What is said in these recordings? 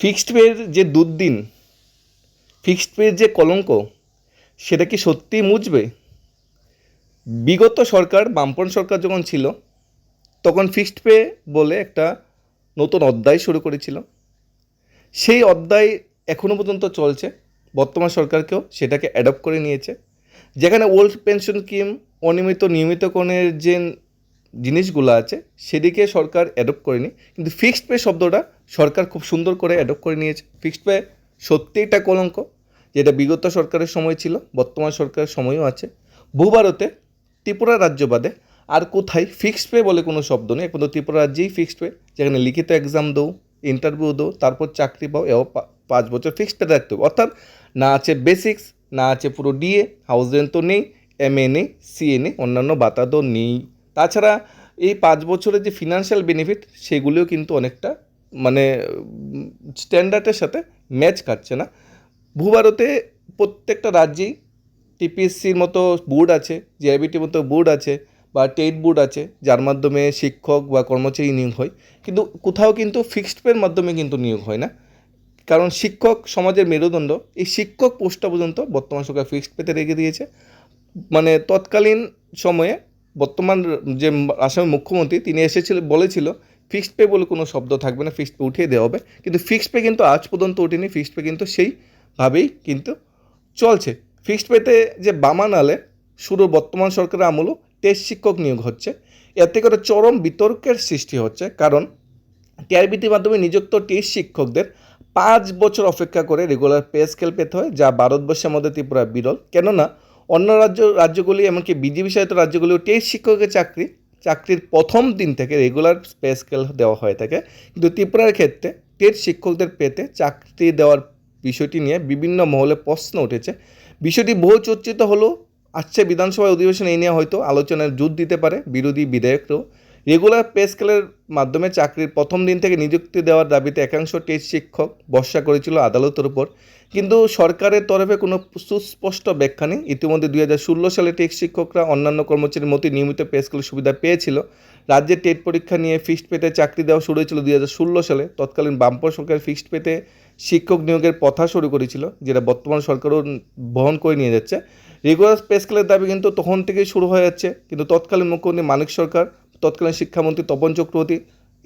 Fixed পের যে দুর্দিন, fixed পের যে কলঙ্ক, সেটা কি সত্যিই মুছবে? বিগত সরকার বামপন সরকার যখন ছিল, তখন ফিক্সড পে বলে একটা নতুন অধ্যায় শুরু করেছিল। সেই অধ্যায় এখনও পর্যন্ত চলছে, বর্তমান সরকারকেও সেটাকে অ্যাডপ্ট করে নিয়েছে। যেখানে ওল্ড পেনশন স্কিম অনিয়মিত নিয়মিতকরণের যে জিনিসগুলো আছে, সেদিকে সরকার অ্যাডপ্ট করেনি। কিন্তু ফিক্সড পে শব্দটা সরকার খুব সুন্দর করে অ্যাডপ্ট করে নিয়েছে। ফিক্সড পে সত্যি একটা কলঙ্ক, যেটা বিগত সরকারের সময় ছিল, বর্তমান সরকারের সময়ও আছে। ভূভারতে ত্রিপুরা রাজ্য বাদে আর কোথায় ফিক্সড পে বলে কোনো শব্দ নেই। একমাত্র ত্রিপুরা রাজ্যেই ফিক্সড পে যেখানে লিখিত এক্সাম দৌ ইন্টারভিউ দৌ তারপর চাকরি পাও, এও পাঁচ বছর ফিক্সড পে রাখতে হবে অর্থাৎ না আছে বেসিক্স না আছে পুরো ডিএ হাউস রেন্ট তো নেই এম এ নেই সিএ নেই, অন্যান্য বাতা তো নেই। তাছাড়া এই পাঁচ বছরের যে ফিনান্সিয়াল বেনিফিট সেগুলিও কিন্তু অনেকটা মানে স্ট্যান্ডার্ডের সাথে ম্যাচ খাচ্ছে না। ভূভারতে প্রত্যেকটা রাজ্যেই টিপিএসসির মতো বোর্ড আছে জিআইবিটির মতো বোর্ড আছে, বা টেট বোর্ড আছে, যার মাধ্যমে শিক্ষক বা কর্মচারী নিয়োগ হয়। কিন্তু কোথাও কিন্তু ফিক্সড পের মাধ্যমে কিন্তু নিয়োগ হয় না। কারণ শিক্ষক সমাজের মেরুদণ্ড, এই শিক্ষক পোস্টটা পর্যন্ত বর্তমান সরকার ফিক্সড পেতে রেখে দিয়েছে। মানে তৎকালীন সময়ে বর্তমান যে আসামের মুখ্যমন্ত্রী, তিনি এসেছিল, বলেছিল ফিক্সড পে বলে কোনো শব্দ থাকবে না ফিক্সড পে উঠিয়ে দেওয়া হবে। কিন্তু ফিক্সড পে কিন্তু আজ পর্যন্ত ওঠেনি ফিক্সড পে কিন্তু সেইভাবেই কিন্তু চলছে। ফিক্সড পেতে যে বামানালে শুরু বর্তমান সরকারের আমলও টেস্ট শিক্ষক নিয়োগ হচ্ছে। এতে করে চরম বিতর্কের সৃষ্টি হচ্ছে, কারণ টিআরবিটির মাধ্যমে নিযুক্ত টেস্ট শিক্ষকদের পাঁচ বছর অপেক্ষা করে রেগুলার পে স্কেল পেতে হয়, যা ভারতবর্ষের মধ্যে ত্রিপুরা বিরল। কেননা অন্য রাজ্য, রাজ্যগুলি, এমনকি বিজেপি সহায়িত রাজ্যগুলিও টেস্ট শিক্ষকের চাকরি, চাকরির প্রথম দিন থেকে রেগুলার পে স্কেল দেওয়া হয়ে থাকে। কিন্তু ত্রিপুরার ক্ষেত্রে টেস্ট শিক্ষকদের পেতে চাকরি দেওয়ার বিষয়টি নিয়ে বিভিন্ন মহলে প্রশ্ন উঠেছে। বিষয়টি বহু চর্চিত হলেও আসছে বিধানসভা অধিবেশনে এই নিয়ে হয়তো আলোচনায় জোর দিতে পারে বিরোধী বিধায়করাও। রেগুলার পে স্কেলের মাধ্যমে চাকরির প্রথম দিন থেকে নিযুক্তি দেওয়ার দাবিতে একাংশ টেস্ট শিক্ষক বর্ষা করেছিল আদালতের উপর। কিন্তু সরকারের তরফে কোনো সুস্পষ্ট ব্যাখ্যা নেই। ইতিমধ্যে দুই হাজার ষোলো সালে টেস্ট শিক্ষকরা অন্যান্য কর্মচারীর মতো নিয়মিত পে স্কেলের সুবিধা পেয়েছিল। রাজ্যের টেট পরীক্ষা নিয়ে ফিক্সড পেতে চাকরি দেওয়া শুরু হয়েছিল দুই হাজার ষোলো সালে। তৎকালীন বামপর সরকার ফিক্সড পেতে শিক্ষক নিয়োগের পথা শুরু করেছিল, যেটা বর্তমান সরকারও বহন করে নিয়ে যাচ্ছে। রেগুলার পে স্কেলের দাবি কিন্তু তখন থেকেই শুরু হয়ে যাচ্ছে। কিন্তু তৎকালীন মুখ্যমন্ত্রী মানিক সরকার, তৎকালীন শিক্ষামন্ত্রী তপন চক্রবর্তী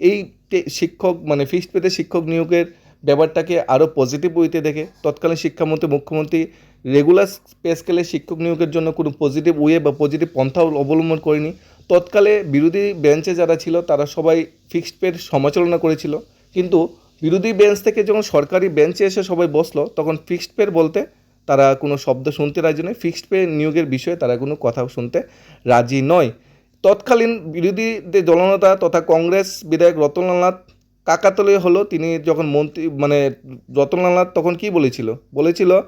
এই শিক্ষক মানে ফিক্সড পেতে শিক্ষক নিয়োগের ব্যাপারটাকে আরও পজিটিভ ওয়েতে দেখে। তৎকালীন শিক্ষামন্ত্রী, মুখ্যমন্ত্রী রেগুলার পে স্কেলে শিক্ষক নিয়োগের জন্য কোনো পজিটিভ ওয়ে বা পজিটিভ পন্থা অবলম্বন করেনি। তৎকালে বিরোধী বেঞ্চে যারা ছিল, তারা সবাই ফিক্সড পের সমালোচনা করেছিল। কিন্তু বিরোধী বেঞ্চ থেকে যখন সরকারি বেঞ্চে এসে সবাই বসল, তখন ফিক্সড পের বলতে তারা কোনো শব্দ শুনতে রাজি নয়। ফিক্সড পে নিয়োগের বিষয়ে তারা কোনো কথা শুনতে রাজি নয়। তৎকালীন বিরোধীদের দলনেতা তথা কংগ্রেস বিধায়ক রতনলাল নাথ কাকাতলে হলো, তিনি যখন মন্ত্রী মানে রতনলাল তখন কি বলেছিল? বলেছিল,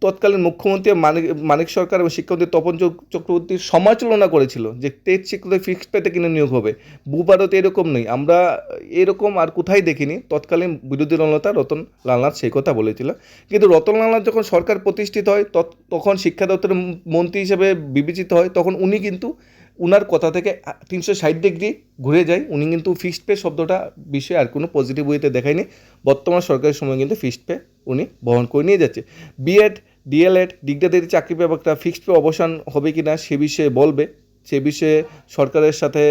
তৎকালীন মুখ্যমন্ত্রী মানিক মানিক সরকার এবং শিক্ষামন্ত্রী তপন চক- চক্রবর্তীর সমালোচনা করেছিল যে টেট শিক্ষকদের ফিক্সড পেতে কিনে নিয়োগ হবে। ভূভারত এরকম নেই। আমরা এরকম আর কোথায় দেখিনি। তৎকালীন বিরোধী দলনেতা রতন লালনাথ সেই কথা বলেছিল। কিন্তু রতন লালনাথ যখন সরকার প্রতিষ্ঠিত হয় তখন শিক্ষা দপ্তরের মন্ত্রী হিসেবে বিবেচিত হয়, তখন উনি কিন্তু উনার কথা থেকে তিনশো ষাট ডিগ্রি ঘুরে যায়। উনি কিন্তু ফিক্সড পে শব্দটা বিষয়ে আর কোনো পজিটিভ ওয়েতে দেখায়নি। বর্তমান সরকারের সময় কিন্তু ফিক্সড পে উনি বহন করে নিয়ে যাচ্ছে। বিএড ডিএলএড ডিগ্রিদের চাকরি ব্যাপারটা ফিক্সড পে অবসান হবে কি না সে বিষয়ে বলবে। সে বিষয়ে সরকারের সাথে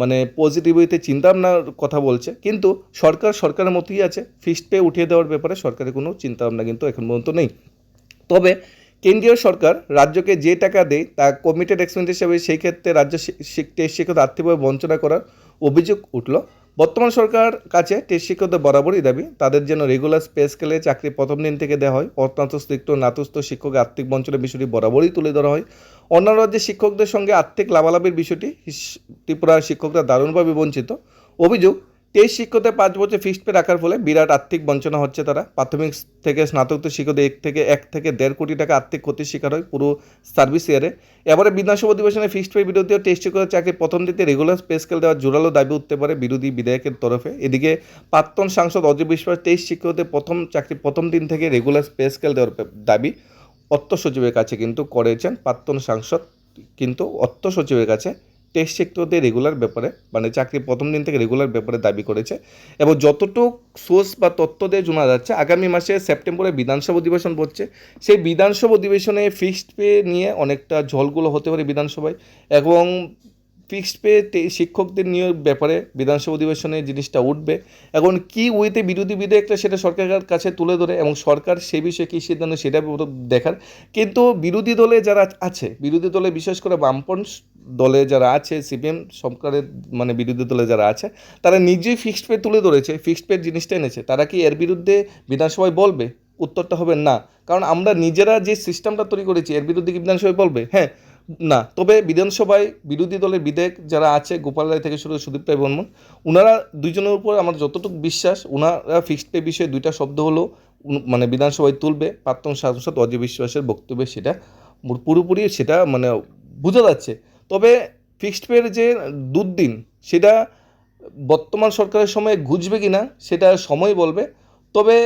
মানে পজিটিভ ওয়েতে চিন্তাভাবনার কথা বলছে। কিন্তু সরকার সরকারের মতোই আছে। ফিক্সড পে উঠিয়ে দেওয়ার ব্যাপারে সরকারের কোনো চিন্তাভাবনা কিন্তু এখন পর্যন্ত নেই। তবে কেন্দ্রীয় সরকার রাজ্যকে যে টাকা দেয় তা কমিটেড এক্সপেন্স হিসেবে সেই ক্ষেত্রে রাজ্য টেস্ট শিক্ষক আর্থিকভাবে বঞ্চনা করার অভিযোগ উঠল। বর্তমান সরকার কাছে টেস্ট শিক্ষকদের বরাবরই দাবি, তাদের জন্য রেগুলার স্পে স্কেলে চাকরি প্রথম দিন থেকে দেওয়া হয় অত্যন্তস্থিত নাতস্থ শিক্ষকের আর্থিক বঞ্চনের বিষয়টি বরাবরই তুলে ধরা হয়। অন্যান্য রাজ্যের শিক্ষকদের সঙ্গে আর্থিক লাভালাভের বিষয়টি ত্রিপুরার শিক্ষকরা দারুণভাবে বঞ্চিত। অভিযোগ টেস্ট শিক্ষকদের পাঁচ বছর ফিক্সড পে রাখার ফলে বিরাট আর্থিক বঞ্চনা হচ্ছে তারা। প্রাথমিক থেকে স্নাতকোত্তর শিক্ষকদের এক থেকে এক থেকে দেড় কোটি টাকা আর্থিক ক্ষতির শিকার হয় পুরো সার্ভিস ইয়ারে এবারে বিধানসভা অধিবেশনে ফিক্সড পে বিরোধী ও টেস্ট শিক্ষকের চাকরি প্রথম দিতে রেগুলার পে স্কেল দেওয়ার জোরালো দাবি উঠতে পারে বিরোধী বিধায়কের তরফে। এদিকে প্রাক্তন সাংসদ অজয় বিশ্বাস টেস্ট শিক্ষকদের প্রথম চাকরি প্রথম দিন থেকে রেগুলার পে স্কেল দেওয়ার দাবি অর্থ সচিবের কাছে কিন্তু করেছেন। প্রাক্তন সাংসদ কিন্তু অর্থ সচিবের কাছে টেস্ট সেক্টরতে রেগুলার ব্যাপারে মানে চাকরি প্রথম দিন থেকে রেগুলার ব্যাপারে দাবি করেছে। এবং যতটুক সোর্স বা তথ্য দিয়ে জানা যাচ্ছে, আগামী মাসে সেপ্টেম্বরে বিধানসভা অধিবেশন পড়ছে। সেই বিধানসভা অধিবেশনে ফিক্সড পে নিয়ে অনেকটা ঝলগুলো হতে পারে বিধানসভায়। এবং ফিক্সড পে শিক্ষকদের নিয়োগ ব্যাপারে বিধানসভা অধিবেশনে জিনিসটা উঠবে। এখন কি ওয়েতে বিরোধী বিধেয়কটা সেটা সরকারের কাছে তুলে ধরে এবং সরকার সে বিষয়ে কী সিদ্ধান্ত সেটা দেখার। কিন্তু বিরোধী দলে যারা আছে, বিরোধী দলে বিশেষ করে বামপন দলে যারা আছে, সিপিএম সরকারের মানে বিরোধী দলে যারা আছে, তারা নিজেই ফিক্সড পে তুলে ধরেছে ফিক্সড পে জিনিসটা এনেছে। তারা কি এর বিরুদ্ধে বিধানসভায় বলবে? উত্তরটা হবে না। কারণ আমরা নিজেরা যে সিস্টেমটা তৈরি করেছি, এর বিরুদ্ধে কি বিধানসভায় বলবে? হ্যাঁ না। তবে বিধানসভায় বিরোধী দলের বিধায়ক যারা আছে গোপাল রায় থেকে শুরু সুদীপ রায় বর্মন ওনারা দুইজনের উপর আমার যতটুকু বিশ্বাস ওনারা ফিক্সড পে বিষয়ে দুইটা শব্দ হলো মানে বিধানসভায় তুলবে। প্রাক্তন সাংসদ অজয় বিশ্বাসের বক্তব্যে সেটা পুরোপুরি সেটা মানে বোঝা যাচ্ছে। তবে ফিক্সড পের যে দুর্দিন, সেটা বর্তমান সরকারের সময় ঘুচবে কি না সেটা সময় বলবে। তবে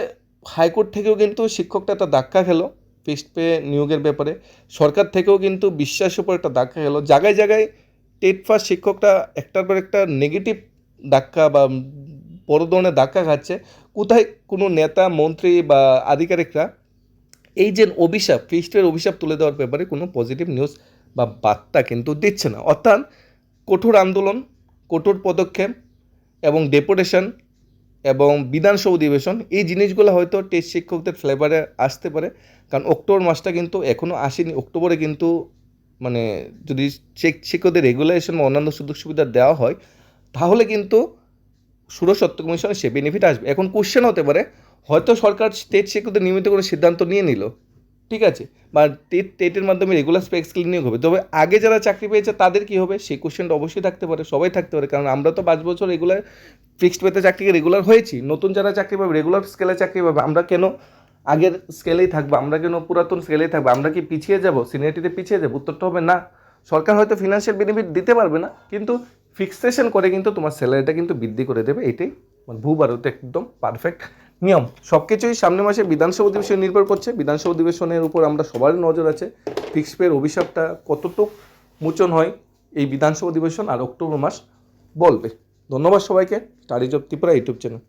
হাইকোর্ট থেকেও কিন্তু শিক্ষকটা একটা ধাক্কা খেলো ফিক্সড পে নিয়োগের ব্যাপারে। সরকার থেকেও কিন্তু বিশ্বাসের উপর একটা ধাক্কা খেলো। জায়গায় জায়গায় টেট ফার্স্ট শিক্ষকটা একটার পর একটা নেগেটিভ ধাক্কা বা বড় ধরনের ধাক্কা খাচ্ছে। কোথায় কোনো নেতা, মন্ত্রী বা আধিকারিকরা, এই যে অভিশাপ ফিক্সডের অভিশাপ তুলে দেওয়ার ব্যাপারে কোনো পজিটিভ নিউজ বা বার্তা কিন্তু দিচ্ছে না। অর্থাৎ কঠোর আন্দোলন, কঠোর পদক্ষেপ এবং ডেপুটেশন এবং বিধানসভা অধিবেশন, এই জিনিসগুলো হয়তো টেস্ট শিক্ষকদের ফ্লেভারে আসতে পারে। কারণ অক্টোবর মাসটা কিন্তু এখনও আসেনি। অক্টোবরে কিন্তু মানে যদি শিক- শিক্ষকদের রেগুলেশন বা অন্যান্য সুযোগ সুবিধা দেওয়া হয়, তাহলে কিন্তু সুরসত্ব কমিশনে সে বেনিফিট আসবে। এখন কোশ্চেন হতে পারে, হয়তো সরকার স্টেট শিক্ষকদের নিয়মিত করে সিদ্ধান্ত নিয়ে নিল। ঠিক আছে? বা টেট টেটের মাধ্যমে রেগুলার স্পেক্স নিয়োগ হবে। তবে আগে যারা চাকরি পেয়েছে, তাদের কি হবে? সেই কোশ্চেনটা অবশ্যই থাকতে পারে, সবাই থাকতে পারে। কারণ আমরা তো পাঁচ বছর রেগুলার ফিক্সড পেতে চাকরিকে রেগুলার হয়েছি। নতুন যারা চাকরি পাবে রেগুলার স্কেলে চাকরি পাবে, আমরা কেন আগের স্কেলেই থাকব? আমরা কেন পুরাতন স্কেলেই থাকব? আমরা কি পিছিয়ে যাব? সিনিয়রিটিতে পিছিয়ে যাব? উত্তরটা হবে না। সরকার হয়তো ফিনান্সিয়াল বেনিফিট দিতে পারবে না, কিন্তু ফিক্সেশন করে কিন্তু তোমার স্যালারিটা কিন্তু বৃদ্ধি করে দেবে। এটাই মানে ভূ ভারতে একদম পারফেক্ট নিয়ম সব কিছুই সামনে মাসে বিধানসভা অধিবেশন নির্ভর করছে। বিধানসভা অধিবেশনের উপর আমরা সবার নজর আছে। ফিক্সপের অভিশাপটা কতটুক মোচন হয়, এই বিধানসভা অধিবেশন আর অক্টোবর মাস বলবে। ধন্যবাদ সবাইকে। Study job Tripura YouTube channel.